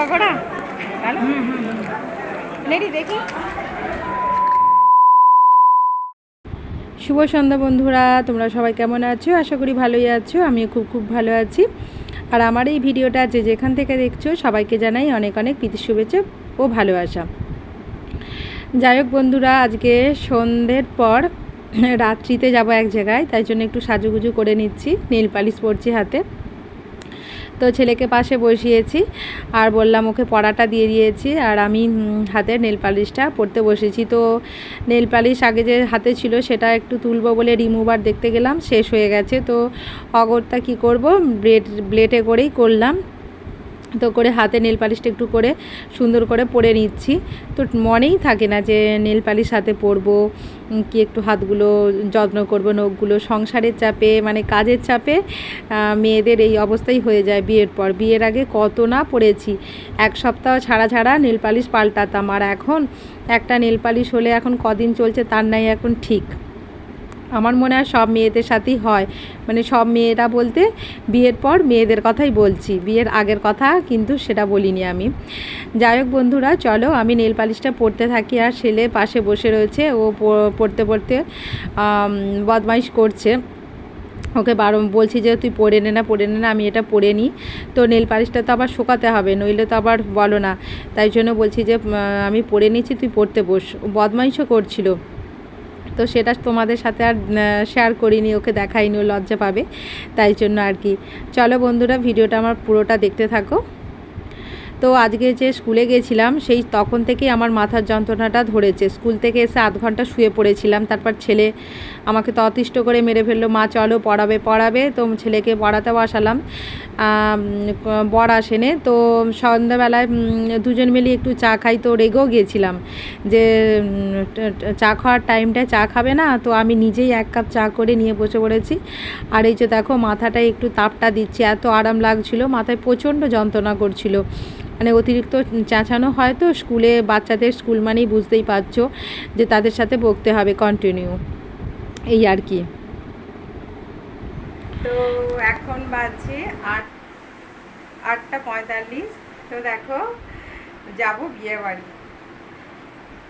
Pakora? Lady দেখি। শুভ সন্ধ্যা বন্ধুরা তোমরা সবাই কেমন আছো? আশা করি ভালোই আছো আমিও খুব খুব ভালো আছি। আর আমার এই ভিডিওটা যে যেখান থেকে দেখছ সবাইকে জানাই অনেক অনেক প্রীতি শুভেচ্ছা ও ভালোবাসা। যাই হোক বন্ধুরা আজকে সন্ধ্যের পর রাত্রিতে যাব এক জায়গায় তাই জন্য একটু সাজুগুজু করে নিচ্ছি নীল পালিশ পরছি হাতে। তো ছেলেকে পাশে বসিয়েছি আর বললাম, ওকে পড়াটা দিয়ে দিয়েছি। আর আমি হাতের হাতে নেল পালিশটা পড়তে বসেছি। তো নেল পালিশ আগে যে হাতে ছিল সেটা একটু তুলবো বলে রিমুভার দেখতে গেলাম, শেষ হয়ে গেছে। তো অগরটা কি করব? ব্লেড ব্লেটে করেই করলাম। তো করে হাতে নেল পালিশটা একটু করে সুন্দর করে পরে নিচ্ছি। তো মনেই থাকে না যে নেল পালিশ হাতে পরবো কি একটু হাতগুলো যত্ন করব, নখগুলো সংসারের চাপে মানে কাজের চাপে মেয়েদের এই অবস্থাই হয়ে যায় বিয়ের পর। বিয়ের আগে কত না পড়েছি, এক সপ্তাহ ছাড়া ছাড়া নেল পালিশ পাল্টাতাম। আর এখন একটা নেল পালিশ হলে এখন কদিন চলছে তার নাই এখন ঠিক। আমার মনে হয় সব মেয়েদের সাথেই হয়। মানে সব মেয়েরা বলতে বিয়ের পর মেয়েদের কথাই বলছি। বিয়ের আগের কথা কিন্তু সেটা বলিনি আমি। যাই হোক বন্ধুরা, চলো আমি নেল পালিশটা পড়তে থাকি আর ছেলে পাশে বসে রয়েছে। ও পড়তে পড়তে বদমাইশ করছে। ওকে বারো, বলছি যে তুই পড়ে নে না পড়ে নে না, আমি এটা পড়ে নিই। তো নেল পালিশটা তো আবার শুকাতে হবে, নইলে তো আবার বলো না। তাই জন্য বলছি যে আমি পড়ে নিচ্ছি, তুই পড়তে বস। বদমাইশও করছিল। তো সেটা তোমাদের সাথে আর শেয়ার করিনি, ওকে দেখাইনি, ও লজ্জা পাবে, তাই জন্য আর কি। চলো বন্ধুরা, ভিডিওটা আমার পুরোটা দেখতে থাকো। তো আজকে যে স্কুলে গেছিলাম, সেই তখন থেকেই আমার মাথার যন্ত্রণাটা ধরেছে। স্কুল থেকে এসে আধ ঘণ্টা শুয়ে পড়েছিলাম। তারপর ছেলে আমাকে তো অতিষ্ঠ করে মেরে ফেলল, মা, চলো, পড়াবে পড়াবে। তো ছেলেকে পড়াতে বসালাম বর আসেনে। তো সন্ধ্যাবেলায় দুজন মিলে একটু চা খাই। তো রেগেও গিয়েছিলাম যে চা খাওয়ার টাইমটায় চা খাবে না? তো আমি নিজেই এক কাপ চা করে নিয়ে বসে পড়েছি। আর এই যে দেখো, মাথাটায় একটু তাপটা দিচ্ছে। এত আরাম লাগছিল। মাথায় প্রচণ্ড যন্ত্রণা করছিল। মানে অতিরিক্ত চাঁচানো হয় তো, স্কুলে বাচ্চাদের স্কুল মানেই বুঝতেই পারছ যে তাদের সাথে বকতে হবে কন্টিনিউ এই আর কি। তো এখন বাজছে আট, আটটা পঁয়তাল্লিশ। তো দেখো, যাব বিয়ে বাড়ি।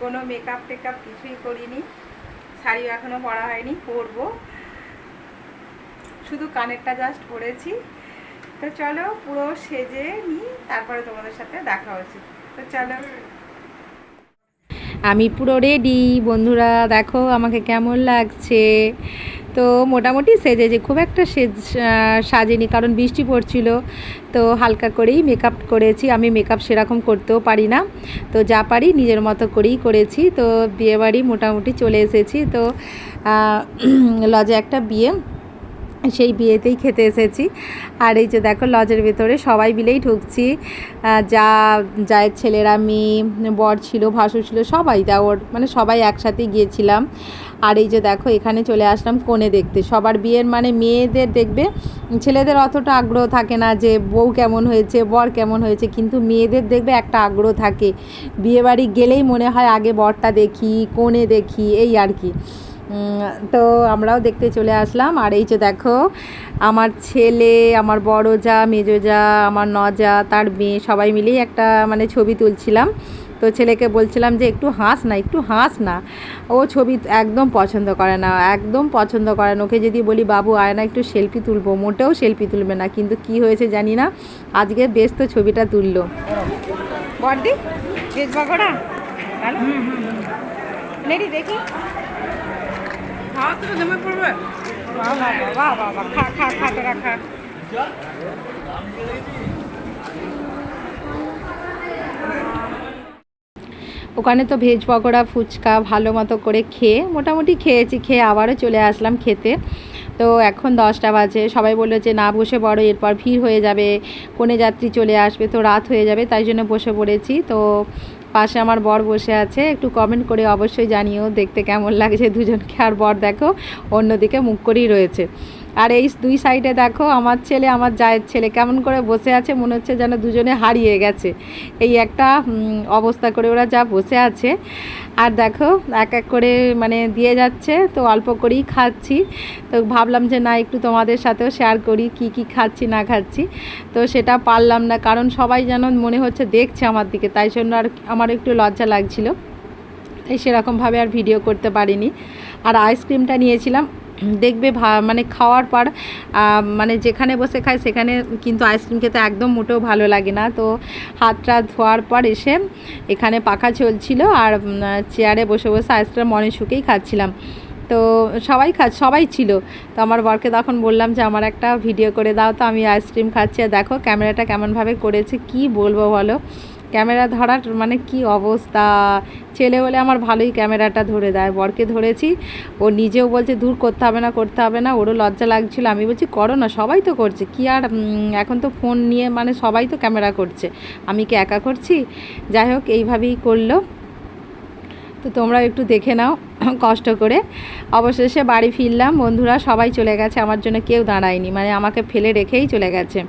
কোনো মেকআপ টেকআপ কিছুই করিনি। শাড়ি এখনও পরা হয়নি, পরবো। শুধু কানেরটা জাস্ট পরেছি। তো চলো পুরো সেজে নিই, তারপরে তোমাদের সাথে দেখা উচিত তো চলো। আমি পুরো রেডি বন্ধুরা, দেখো আমাকে কেমন লাগছে। তো মোটামুটি সেজেছে খুব একটা সেজ সাজেনি, কারণ বৃষ্টি পড়ছিল। তো হালকা করেই মেকআপ করেছি। আমি মেকআপ সেরকম করতেও পারি না। তো যা পারি নিজের মতো করেই করেছি। তো বিয়েবাড়ি মোটামুটি চলে এসেছি। তো লজে একটা বিয়ে। সেই বিয়েতেই খেতে এসেছি। আর এই যে দেখো, লজের ভেতরে সবাই মিলেই ঢুকছি। যা জায়ের ছেলেরা, মেয়ে, বর ছিল, ভাসুর ছিল, সবাই দেওর মানে সবাই একসাথে গিয়েছিলাম। আর এই যে দেখো, এখানে চলে আসলাম কোণে দেখতে। সবার বিয়ের মানে মেয়েদের দেখবে, ছেলেদের অতটা আগ্রহ থাকে না যে বউ কেমন হয়েছে, বর কেমন হয়েছে, কিন্তু মেয়েদের দেখবে একটা আগ্রহ থাকে। বিয়েবাড়ি গেলেই মনে হয় আগে বরটা দেখি, কোণে দেখি, এই আর কি। তো আমরাও দেখতে চলে আসলাম। আর এই যে দেখো, আমার ছেলে, আমার বড় যা মেজো যা আমার নজা, তার মেয়ে, সবাই মিলেই একটা মানে ছবি তুলছিলাম। তো ছেলেকে বলছিলাম যে, একটু হাস না, একটু হাস না। ও ছবি একদম পছন্দ করে না, একদম পছন্দ করে না। ওকে যদি বলি, বাবু, আয় না, একটু সেলফি তুলবো। মোটেও সেলফি তুলবে না, কিন্তু কি হয়েছে জানি না। আজকে বেশ তো ছবিটা তুললো। বড়দি দেখি। ওখানে তো ভেজ পকোড়া, ফুচকা ভালো মতো করে খেয়ে, মোটামুটি খেয়েছি, খেয়ে আবারও চলে আসলাম খেতে। তো এখন দশটা বাজে, সবাই বলল যে না বসে বড় এরপর ভিড় হয়ে যাবে, কোনে যাত্রী চলে আসবে, তো রাত হয়ে যাবে, তাই জন্য বসে পড়েছি। তো পাশে আমার বর বসে আছে, একটু কমেন্ট করে অবশ্যই জানিও দেখতে কেমন লাগছে দুজনকে। আর বর দেখো, অন্যদিকে মুখ করেই রয়েছে। আর এই দুই সাইডে দেখো আমার ছেলে, আমার জায়ের ছেলে। কেমন করে বসে আছে, মনে হচ্ছে যেন দুজনে হারিয়ে গেছে। এই একটা অবস্থা করে ওরা যা বসে আছে। আর দেখো, এক এক করে মানে দিয়ে যাচ্ছে। তো অল্প করেই খাচ্ছি। তো ভাবলাম যে না, একটু তোমাদের সাথেও শেয়ার করি, কি কি খাচ্ছি, না খাচ্ছি। তো সেটা পারলাম না, কারণ সবাই যেন মনে হচ্ছে দেখছে আমার দিকে। তাই জন্য আর আমার একটু লজ্জা লাগছিল। তাই সেরকমভাবে আর ভিডিও করতে পারিনি। আর আইসক্রিমটা নিয়েছিলাম। দেখবে মানে খাওয়ার পর মানে যেখানে বসে খায় সেখানে কিন্তু আইসক্রিম খেতে একদম মোটেও ভালো লাগে না। তো হাতটা ধোয়ার পর এসে এখানে পাখা চলছিল আর চেয়ারে বসে বসে আইসক্রিম মনে শুকেই খাচ্ছিলাম। তো সবাই খা, সবাই ছিল। তো আমার বরকে তখন বললাম যে, আমার একটা ভিডিও করে দাও তো, আমি আইসক্রিম খাচ্ছি। আর দেখো ক্যামেরাটা কেমনভাবে করেছে, কি বলব বলো? ক্যামেরা ধরার মানে কি অবস্থা? ছেলে বলে আমার ভালোই ক্যামেরাটা ধরে দেয়। বরকে ধরেছি, ও নিজেও বলছে, দূর করতে হবে না, করতে হবে না। ওরও লজ্জা লাগছিল। আমি বলছি, করো না, সবাই তো করছে। কি আর এখন তো ফোন নিয়ে মানে সবাই তো ক্যামেরা করছে। আমি কি একা করছি? যাই হোক, এইভাবেই করল। তো তোমরা একটু দেখে নাও কষ্ট করে। অবশেষে বাড়ি ফিরলাম। বন্ধুরা সবাই চলে গেছে। আমার জন্য কেউ দাঁড়ায়নি। মানে আমাকে ফেলে রেখেই চলে গেছে।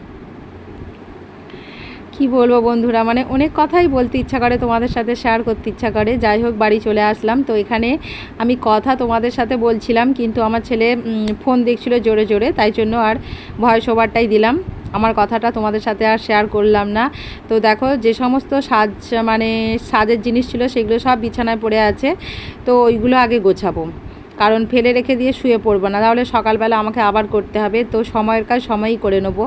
কি বলব বন্ধুরা? মানে অনেক কথাই বলতে ইচ্ছা করে, তোমাদের সাথে শেয়ার করতে ইচ্ছা করে। যাই হোক, বাড়ি চলে আসলাম। তো এখানে আমি কথা তোমাদের সাথে বলছিলাম, কিন্তু আমার ছেলে ফোন দেখছিল জোরে জোরে, তাই জন্য আর ভয়েস ওভারটাই দিলাম। আমার কথাটা তোমাদের সাথে আর শেয়ার করলাম না। তো দেখো, যে সমস্ত সাজ মানে সাজের জিনিস ছিল, সেগুলো সব বিছানায় পড়ে আছে। তো ওইগুলো আগে গোছাবো। কারণ ফেলে রেখে দিয়ে শুয়ে পড়ব না। তাহলে সকালবেলা আমাকে আবার করতে হবে। তো সময়ের কাজ সময়ই করে নেব।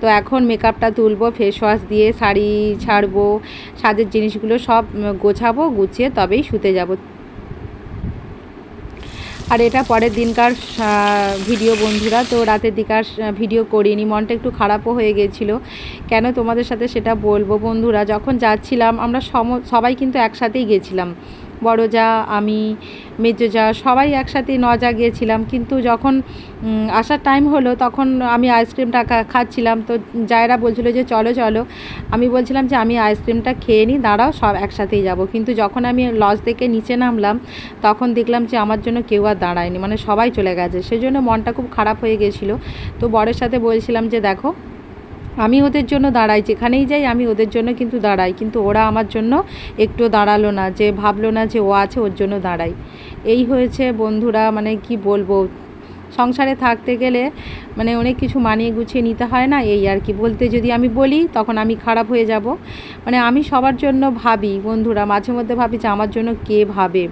তো এখন মেকআপটা তুলবো ফেস ওয়াশ দিয়ে শাড়ি ছাড়বো, সাজের জিনিসগুলো সব গোছাবো, গুছিয়ে তবেই শুতে যাব। আর এটা পরের দিনকার ভিডিও বন্ধুরা। তো রাতের দিকার ভিডিও করিনি। মনটা একটু খারাপও হয়ে গেছিল। কেন তোমাদের সাথে সেটা বলব বন্ধুরা? যখন যাচ্ছিলাম, আমরা সম, সবাই কিন্তু একসাথেই গেছিলাম। বড় যা আমি মেজো যা সবাই একসাথে ন যা গিয়েছিলাম। কিন্তু যখন আসার টাইম হলো, তখন আমি আইসক্রিমটা খাচ্ছিলাম। তো জায়রা বলছিল যে, চলো চলো। আমি বলছিলাম যে, আমি আইসক্রিমটা খেয়ে নিই দাঁড়াও, সব একসাথেই যাব। কিন্তু যখন আমি লজ থেকে নিচে নামলাম, তখন দেখলাম যে, আমার জন্য কেউ আর দাঁড়ায়নি। মানে সবাই চলে গেছে। সেজন্য মনটা খুব খারাপ হয়ে গেছিল তো বরের সাথে বলছিলাম যে, দেখো আমি ওদের জন্য দাঁড়াই, যেখানেই যাই আমি ওদের জন্য কিন্তু দাঁড়াই, কিন্তু ওরা আমার জন্য একটু দাঁড়াল না, যে ভাবলো না যে ও আছে ওর জন্য দাঁড়াই। এই হয়েছে বন্ধুরা মানে কি বলব, সংসারে থাকতে গেলে মানে অনেক কিছু মানিয়ে গুছিয়ে নিতে হয় না, এই আর কি। বলতে যদি আমি বলি, তখন আমি খারাপ হয়ে যাব। মানে আমি সবার জন্য ভাবি বন্ধুরা, মাঝে মধ্যে ভাবি যে আমার জন্য কে ভাবে?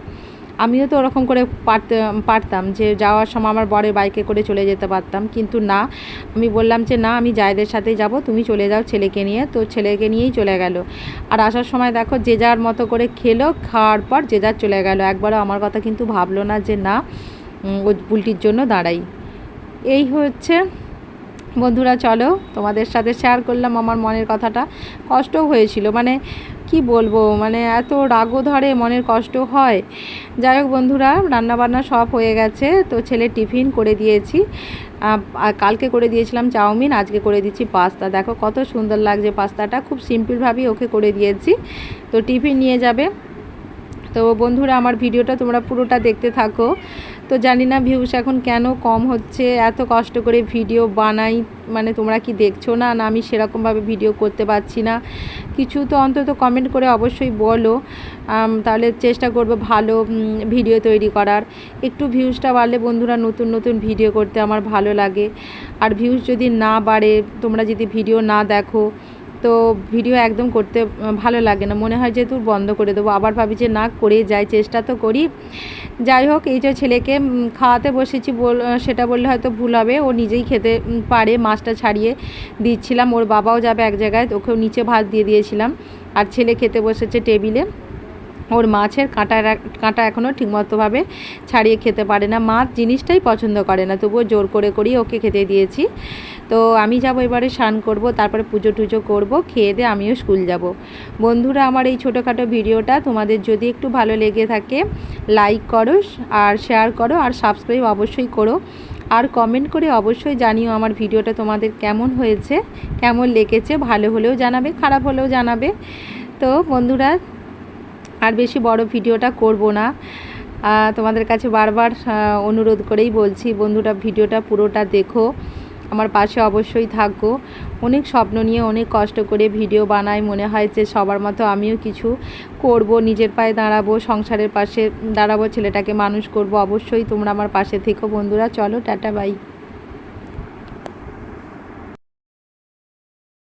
আমিও তো ওরকম করে পারতে, পারতাম যে যাওয়ার সময় আমার বরের বাইকে করে চলে যেতে পারতাম। কিন্তু না, আমি বললাম যে না, আমি জায়দের সাথেই যাব, তুমি চলে যাও ছেলেকে নিয়ে। তো ছেলেকে নিয়েই চলে গেল। আর আসার সময় দেখো, যে যার মতো করে খেলো, খাওয়ার পর যে যার চলে গেল। একবারও আমার কথা কিন্তু ভাবলো না যে না ও বুলটির জন্য দাঁড়াই। এই হচ্ছে, বন্ধুরা চলো তোমাদের সাথে শেয়ার করলাম আমার মনের কথাটা। কষ্টও হয়েছিল মানে কি বলব? মানে এত রাগও ধরে মনের কষ্ট হয়। যাই হোক বন্ধুরা, রান্নাবান্না সব হয়ে গেছে, তো ছেলে টিফিন করে দিয়েছি। কালকে করে দিয়েছিলাম চাউমিন, আজকে করে দিচ্ছি পাস্তা। দেখো কত সুন্দর লাগছে পাস্তাটা, খুব সিম্পলভাবেই ওকে করে দিয়েছি। তো টিফিন নিয়ে যাবে। তো বন্ধুরা, আমার ভিডিওটা তোমরা পুরোটা দেখতে থাকো। তো জানি না ভিউস এখন কেন কম হচ্ছে, এত কষ্ট করে ভিডিও বানাই মানে তোমরা কি দেখছ না? না, আমি সেরকমভাবে ভিডিও করতে পারছি না। কিছু তো অন্তত কমেন্ট করে অবশ্যই বলো। তাহলে চেষ্টা করব ভালো ভিডিও তৈরি করার। একটু ভিউজটা বাড়লে বন্ধুরা নতুন নতুন ভিডিও করতে আমার ভালো লাগে। আর ভিউজ যদি না বাড়ে, তোমরা যদি ভিডিও না দেখো তো ভিডিও একদম করতে ভালো লাগে না। মনে হয় যে বন্ধ করে দেবো। আবার ভাবি যে না করে যাই, চেষ্টা তো করি। যাই হোক, এই যে ছেলেকে খাওয়াতে বসেছি বল সেটা বললে হয়তো ভুল হবে। ও নিজেই খেতে পারে, মাছটা ছাড়িয়ে দিচ্ছিলাম। ওর বাবাও যাবে এক জায়গায়, ওকেও নিচে ভাত দিয়ে দিয়েছিলাম। আর ছেলে খেতে বসেছে টেবিলে। ওর মাছের কাঁটা কাঁটা এখনও ঠিকমতোভাবে ছাড়িয়ে খেতে পারে না। মাছ জিনিসটাই পছন্দ করে না, তবুও জোর করে করেই ওকে খেতে দিয়েছি। তো আমি যাব এবারে, স্নান করব, তারপরে পুজো টুজো করব, খেয়ে দিয়ে আমিও স্কুল যাব। বন্ধুরা, আমার এই ছোটোখাটো ভিডিওটা তোমাদের যদি একটু ভালো লেগে থাকে লাইক করো আর শেয়ার করো আর সাবস্ক্রাইব অবশ্যই করো। আর কমেন্ট করে অবশ্যই জানিও আমার ভিডিওটা তোমাদের কেমন হয়েছে, কেমন লেগেছে, ভালো হলেও জানাবে, খারাপ হলেও জানাবে। তো বন্ধুরা, আর বেশি বড় ভিডিওটা করব না। তোমাদের কাছে বারবার অনুরোধ করেই বলছি, বন্ধুরা, ভিডিওটা পুরোটা দেখো। আমার পাশে অবশ্যই থাকো। অনেক স্বপ্ন নিয়ে অনেক কষ্ট করে ভিডিও বানাই। মনে হয় যে সবার মতো আমিও কিছু করব, নিজের পায়ে দাঁড়াবো, সংসারের পাশে দাঁড়াবো, ছেলেটাকে মানুষ করব। অবশ্যই তোমরা আমার পাশে থেকো বন্ধুরা। চলো, টাটা, বাই।